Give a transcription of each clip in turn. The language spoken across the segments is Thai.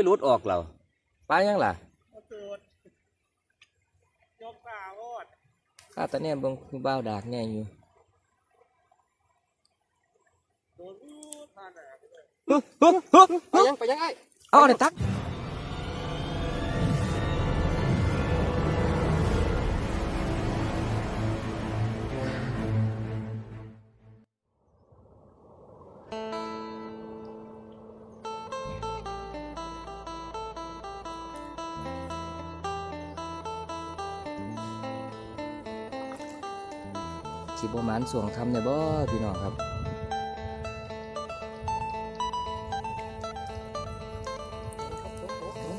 ยรุดออกเราปลายังล่ะก็สูดยกป่าโคตรข้าตาเนี่ยเบงคือบ้าวดากแน่อยู่โดนรูดผ่านอะฮึฮึฮึไปยังไปยังไอ้เอาเดี๋ยวตัก สิบประมาณส่วงทำเนี่ยบ่พี่น้องครับโอ้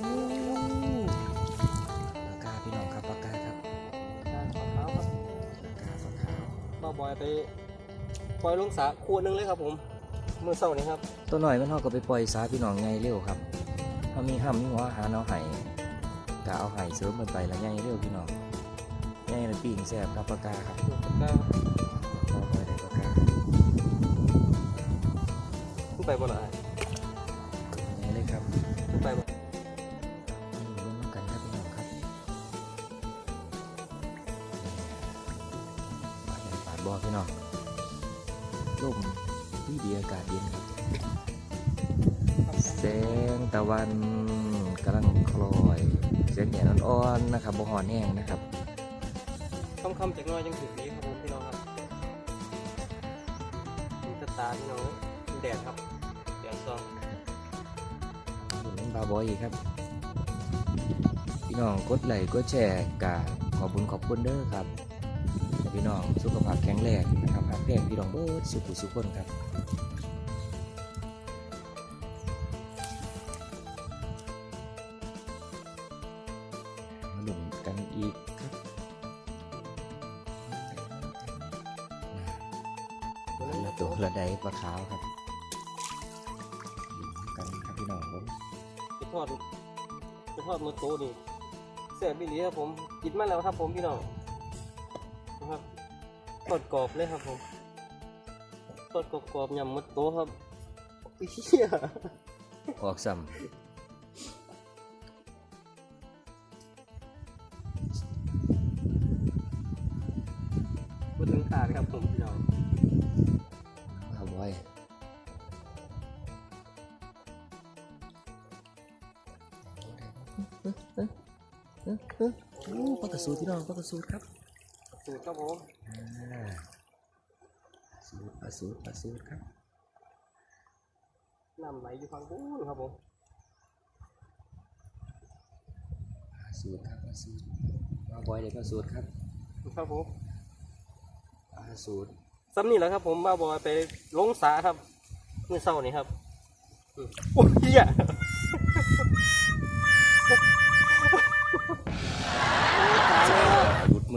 ปากกาพี่น้องครับปากกาครับขาวครับปากกาปากกามาบอยไปปล่อยลงสระขวดหนึงเลยครับผมมือเศร้านี้ครับตัวหน่อยมันเท่ากับไปปล่อยสาพี่น้องไงเร็วครับถ้ามีห้ำมีหัวอาหารเอาไห้กะเอาไห้เสริมมันไปแล้วไงเร็วพี่น้องไงเลยปิ้งแซ่บครับปากกาครับก็เอาไปเลยปากกาขึ้นไปบ่ล่ะไงเลยครับขึ้นไปบ่นี่เล่นน้ำกันครับพี่น้องครับปาดใหญ่ปาดบอพี่น้องลมที่ดีอากาศเย็นครับแสงตะวันกำลังคลอยเสียงแหนอ่อนๆนะครับบ่หอนแห้งนะครับ คำคำจากน้อยยังถึงนี้ครับผมพี่น้องครับนี่ตาตาพี่น้องแดดครับแดดซองอยู่น้ำบาบอยครับ พี่น้องกดไลค์กดแชร์กาขอบคุณขอบคุณเด้อครับ พี่น้องสุขภาพแข็งแรงนะครับหักแพงพี่น้องเบิร์ดสุขุสุขคนครับ น่าละตัวละใดปลาขาวครับหลุมกันครับพี่น้องผมไปทอดไปทอดมือโตนี่แซ่บอีหลีครับผมกินมาแล้วครับผมพี่น้องนะครับทอดกรอบเลยครับผมทอดกรอบๆยำมือโตครับเฮียออกซ้ำ อ้ปลากระสูดพี่น้องปลากระสูดครับสูตรครับผมอ่าสูดปลาสูดปลาสูดครับน้ำไหลอยู่ฝั่งนู้นครับผมปลาสูดครับปลาสูดมาบ่อยเลยปลาสูดครับครับผมปลาสูดซ้ำนี่แหละครับ ผมมาบอยไปลงสาครับเมื่อเช้านี้ครับอืมโอ้ยเหี้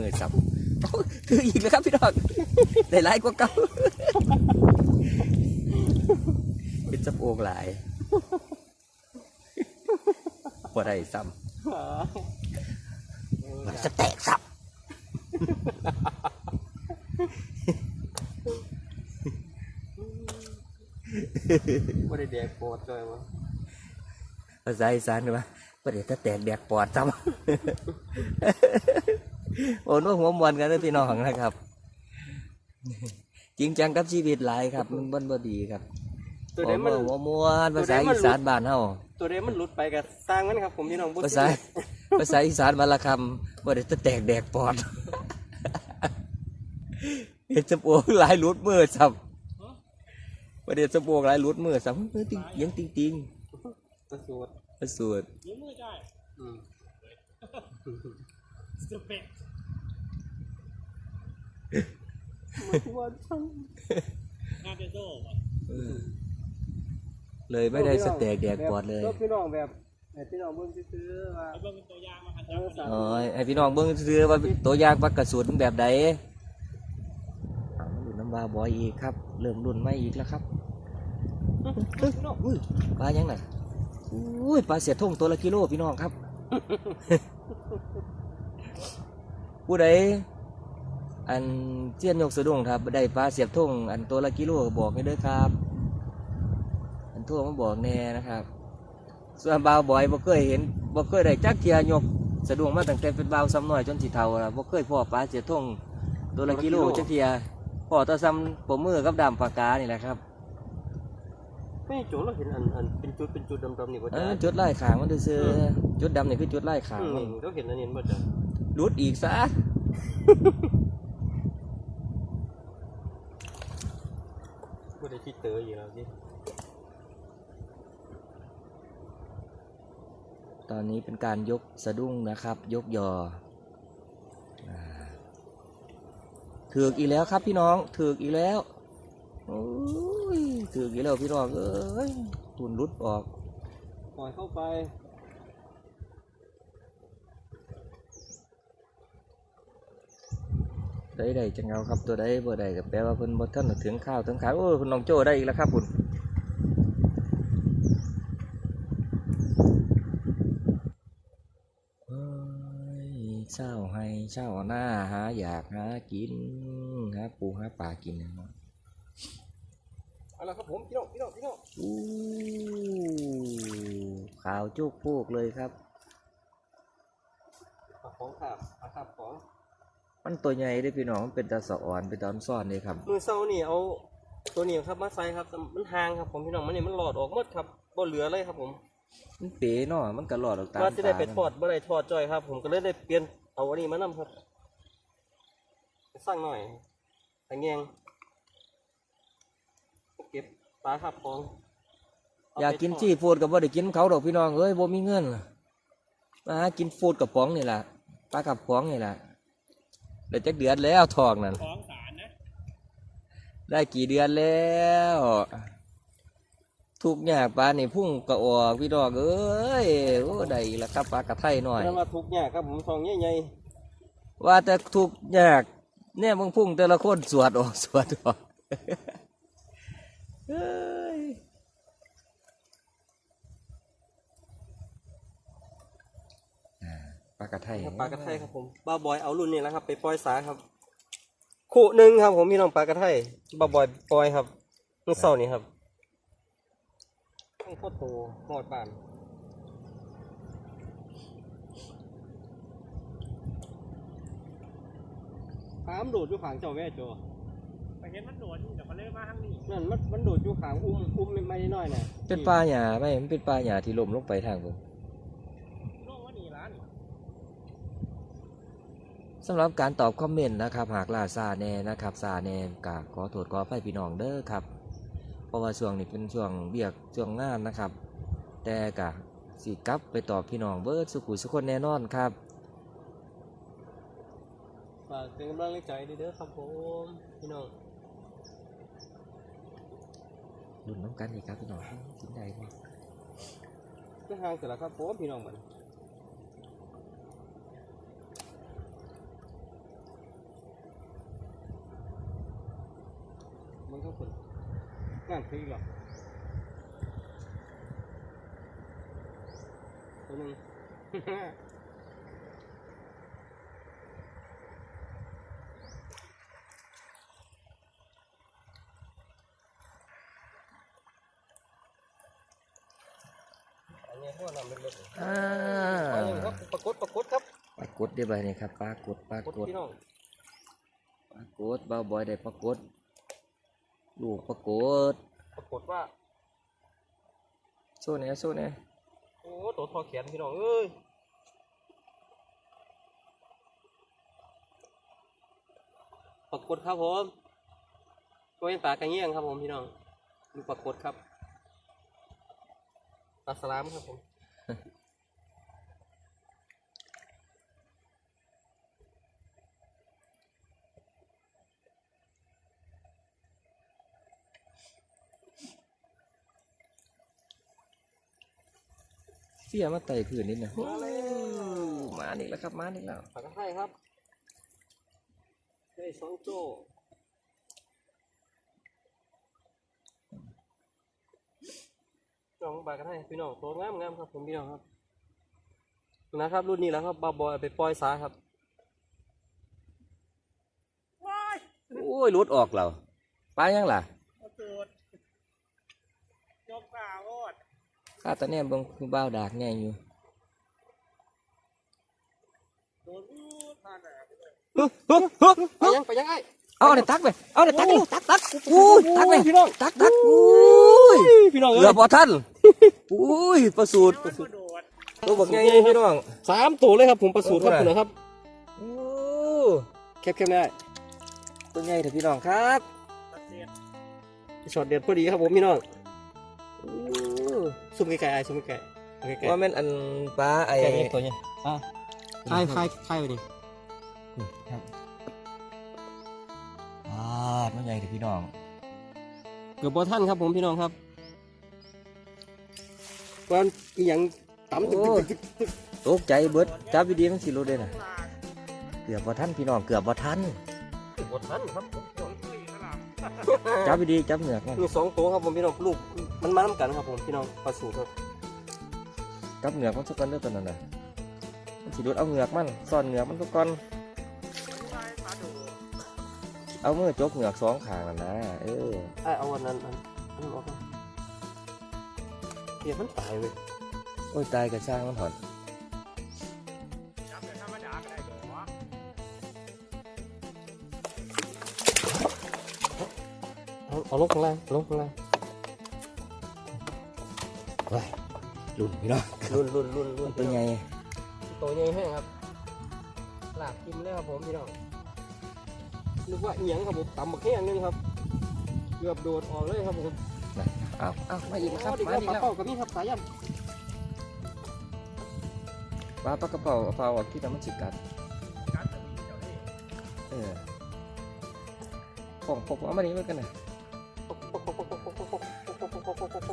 มือสับโอ้คืออีกแล้วครับพี่น้องได้หลายกว่าเก่าเป็นจับโอ่งหลายบ่ได้ซ้ำมันจะแตกสับไม่ได้แดกปอดเลยวะภาษาอีสานว่าประเดี๋ยวจะแตกแดกปอดซ้ำ โอ้นว่าหัวมวนกันนะพี่น้องนะครับ จริงจังกับชีวิตหลายครับมันบ่นบ่ดีครับตัวเดมันหัวมวนภาษาอีสานบ้านเฮาตัวเดมันหลุดไปกับสร้างมันครับ ผมพี่น้องภาษาภาษาอีสานมาละคำบ่ได้จะแตกแดกปอดเห็นสะโพกหลายหลุดมือซ้ำประเดี๋ยวสะโพกหลายหลุดมือซ้ำเฮ้ยติงยังติงติงตัวสูตรประสูตรยิ้มมือได้อืมสเปกวั นทั้งงานเดโซ่ป่ะเออเลยไม่ได้สแตกแดกปอดเลยแบบพี่น้องแบบให้พี่น้องเบิ่งซื้อๆว่าไอ้เบิ้งเป็นตัวอย่างมาหันเอจับอพอดีสาโอ้ยให้พี่น้องเบิ่งซื้อว่าตัวอย่างปลากระสุนแบบใดเอามาดูน้ำบาบอยอีกครับ เริ่มรุ่นไม่อีกแล้วครับพี่น้องอุ้ยปลายังน่ะอุ้ยปลาเสียท่งตัวละกิโลพี่น้องครับผู้ใด อันเจียนยกสะดุ้งครับได้ปลาเสียบท่งอันตัวละกิโลบอกให้เด้อครับ อันโทั่วมาบอกแน่นะครับ ส่วนบ่าวบอยบ่เคยเห็นบ่เคยได้จักเทียยกสะดวกมาตั้งแต่เป็นบ่าวซ้ำน้อยจนสิเฒ่าแล้วบ่เคยพ่อปลาเสียท่งตัวละกิโลจักเทียพ่อแตะซ้ำปมมือกับดำปากกานี่แหละครับไม่โจเราเห็นอันอันเป็นจุดเป็นจุดดำๆนี่บ่เอจ้าอจุดไล่ขางมันซื่อเออๆจุดดำนี่คือจุดไล่ขางอืมันมเขาเห็นอันนี้บ่จ้ารุดอีกซะ บ่ได้ที่เตออยู่แล้วนี่ตอนนี้เป็นการยกสะดุ้งนะครับ ยกยออ่าถือกอีกแล้วครับพี่น้องถือกอีกแล้วโอ้ยถือกอีกแล้วพี่น้องเอ้ยทุนรุดออก ปล่อยเข้าไป ได้ได้จังเอาครับตัวได้บ่ได้ก็แปลว่าเพิ่นบ่ทันถึงข้าวถึงขาวโอ้ยเพิ่นน้องโจ้ได้อีกแล้วครับคุณเอ้ยเช้าให้เช้าหน้าหาอยากหากินหาปูหาปลากินนะเนาะเอาละครับผมพี่น้องพี่น้องพี่น้องอู้ขาวจุกพูกเลยครับเอาของขาบเอาขาบของ มันตัวใหญ่เด้อพี่น้องมันเป็นตาสะอ่อนเป็นตาอ่อนซ่อนเลยครับมือเศร้านี่เอาตัวนี้ครับมาใส่ครับ มันห่างครับผมพี่น้องมันนี่มันหลอดออกหมดครับบ่เหลือเลยครับผมมันเป๋เนาะมันก็หลอดออกตามว่าจะได้ไปตาทอดบ่ได้ทอดจ้อยครับ ผมก็เลยได้เปลี่ยนเอาอันนี้มานํครับไปสร้างหน่อยตะแงงเก็บปลาขับของเอยากกินไปทดจี้ฟูดกับบ่ได้กินเขาดอกพี่น้องเอ้ยบ่มีเงินมาหากินฟูดกับป๋องนี่ล่ะปลากับป๋องนี่ล่ะ เดี๋ยวจักเดือนแล้วทองนั่นของสารนะ ได้กี่เดือนแล้ว ทุกอย่างปลานี่พุ่งกระออกพี่น้องเอ้ยโอ้ได้อีกแล้วครับปลากระไทหน่อย นั่นว่าทุกข์ยากครับผมทองใหญ่ว่าแต่ทุกอยากเนี่ยมึงพุ่งแต่ละคนสวดออกสวดออกเฮ้ยอ่าปลากระไทๆครับปลากระไทครับผมบ้าบอยเอารุ่นนี้แล้วครับ ไปปล่อยสาครับคู่หนึ่งครับ ผมพี่น้องปลากระไทบ้าบอยปล่อยครับเมื่อเช้านี้ครับต้องโคตรโตหมดป่านปลามันโดดอยู่ขางเจ้าแม่โจไปเห็นมันโดดอยู่แต่มันเลยมาทางนี้นั่นมันมันโดดอยู่ขางอุ้มอุ้มไม่ไม่น้อยน่ะเป็นปลาหยาไหมมันเป็นปลาหยาที่ลมลงไปทางผม น้องว่านี่ร้านนี่ สำหรับการตอบคอมเมนต์นะครับ หากล่าซาแน่นะครับซาแน่กาขอโทษขออภัยพี่น้องเด้อครับ เพราะว่าช่วงนี้เป็นช่วงเบียกช่วงงานนะครับ แต่กะสิกลับไปตอบพี่น้องเบิร์ดสุขุสุคนแน่นอนครับฝากเป็นกำลังใจด้วยเด้อครับผมพี่น้องรุ่นน้ำกันอีกครับพี่น้องกินได้บ่ก็ห่างเสร็จแล้วครับผมพี่น้องมันมัน คนงานฟรีหรอตัวหนึ่งอันนี้พวกนำเล็กๆอ่าอันนี้ครับปรากฏปรากฏครับปรากฏได้ใบนี่ครับปรากฏปราปรากกฏฏพี่น้องปรากฏเบาบอยได้ปรากฏ ลูกปรากฏปรากฏว่าโซ่เนี่ยโซ่เนี่ยโอ้ตัวทอแขนพี่น้องเอ้ยปรากฏครับผมตัวเป็นปลากระเงี้ยงครับผมพี่น้องดูปรากฏครับปลาสลามครับผม เสียมาไต่พื้นนิดหน่อยมานี่แล้วครับ มานี่แล้วปลากระไทครับได้สองโจ้น้องปลากระไทพี่น้องตัวงามงามๆครับผมพี่น้องครับ นะครับ รุ่นนี้แล้วครับบาบอยเอาไปปล่อยสาครับว้ายโอ้ยรุดออกแล้วปลายังล่ะเอาโดดยกป่าโอดค ข้าตอนนี้เบิ่งคือบ้าวดากแน่อยู่โดนพูดผ่านหนาไปเลยไปยังไปยังไอ้เอาเดี๋ยวตักไปเอาเดี๋ยวตักเร็วตักตักอุ้ยตักไปพี่น้องตักตักอุ้ยพี่น้องเกืเอ้อยบบ่ทันอุ้ยประสูตรโดนก็โดดตัวบักใหญ่พี่น้องสามตัวเลยครับผมประสูติครับโอ้โหคุณนะครับโอ้แคบๆได้ตัวใหญ่เถอะพี่น้องครับตัดเสียดช็อตเด็ดพอดีครับผมพี่น้องโอ้ ซุ่มไก่ๆไอ้ซุ่มไก่ไก่ว่าแม่นอันปลาไอ้ไก่ตัวนี้อะคายคายคายไปดิครับอ่าตัวใหญ่เถอะพี่น้อง เกือบบอท่านครับผมพี่น้องครับวันอีหยังต่ำตึกตึกตึกตึกตกใจเบิดจับดีๆมันสิรู้ได้น่ะลาดเกือบบ่ทันพี่น้องเกือบบ่ทันตึกบอท่านครับผมโดนคุยสลับจับดีๆจับเหนือกมันมีสองตัวครับผมพี่น้องลูก มันมาน้ำกันครับผมพี่น้องประสูติครับจับเหนือกมันสักก่อนเด้อตัวนั้นน่ะมันสิดูดเอาเหงือกมันซ่อนเหงือกมันสักก่อนใช่ปลาดูเอามือจกเหงือกสองข้างนั่นนะเออไอ้เอาวันนั้นอันอันนั้นออกมาเดี๋ยวมันตายเว้ยโอ้ยตายกระช่างมันถอนจับเป็นธรรมดาก็ได้เหรอเอาเอาลงข้างล่างลงข้างล่าง ว้ายลุ่นพี่น้องรุ่นรุ่นรุ่นรุ่นตัวใหญ่ตัวใหญ่แห้งครับลากกินเลยครับผมพี่น้องนึกว่าอีหยังครับผมตำบักแห้งนึงครับเกือบโดดออกเลยครับผมเอาเอามาอีกครับดีคมารับอีกปลาแล้วเป้ากับนี่ครับสายยปลาปลากระเป๋าเอาเปล่าออกที่น้ำมันสิกัดการจะมีเจ้านี่เออของผมเอามานี่ไว้กันนะำ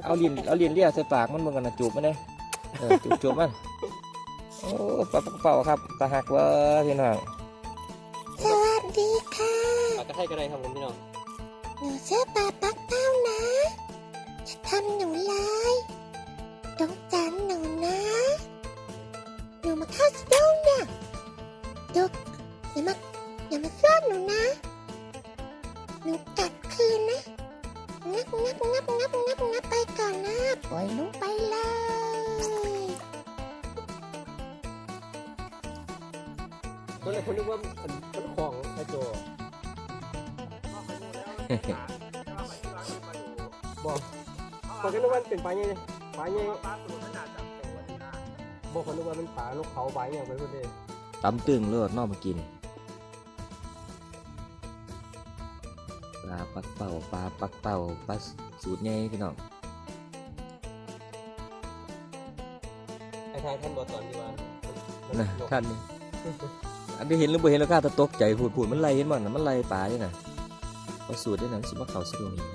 เอาลิ้นเอาลิ้นเลียใส่ปากมันเหมือนกันนะจูบมันเลยเออจูบจูบมันโอ้ปลากระเป๋าครับตาหักเว่าพี่น้องสวัสดีค่ะปลากระไทยกระไรครับผมพี่น้องหนูชื่อปาปักเป้านะจะทำหนูลายต้องจานหนูนะ หนูมาเข้าสตูเนี่ยดูอย่ามาอย่ามาซ่อนหนูนะ หนูกัดคืนนะ งับงับงับงับงับงับไปก่อนนะปล่อยหนูไปเลยตอนแรกผมนึกว่ามันมันของไอโจว่าไปดูแล้วมันจะว่าไปที่ร้านมาดูบอกผมก็นึกว่าเป็นปลาใหญ่ยปลาใหญ่ว่าปลาตัวมันน่าจะตัวนี่นะบอกผมนึกว่ามันปลานกเขาใบอย่างไปพอดีตำตึงเลือดนอกมากินาปักเป่าปลาปักเป่าปลาสูตรใหญ่พี่น้องไอ้ทายท่านบอกตอนที่ว่ามันนะยกท่านนี่อันที่เห็นหรือบ่เห็นแล้วข้าตะตกใจพูดพูดมันไล่เห็นมันนะมันไล่ปลาด้วยนะปลาสูตรด้วยนะมันสิมาเข่าสะดวกนี่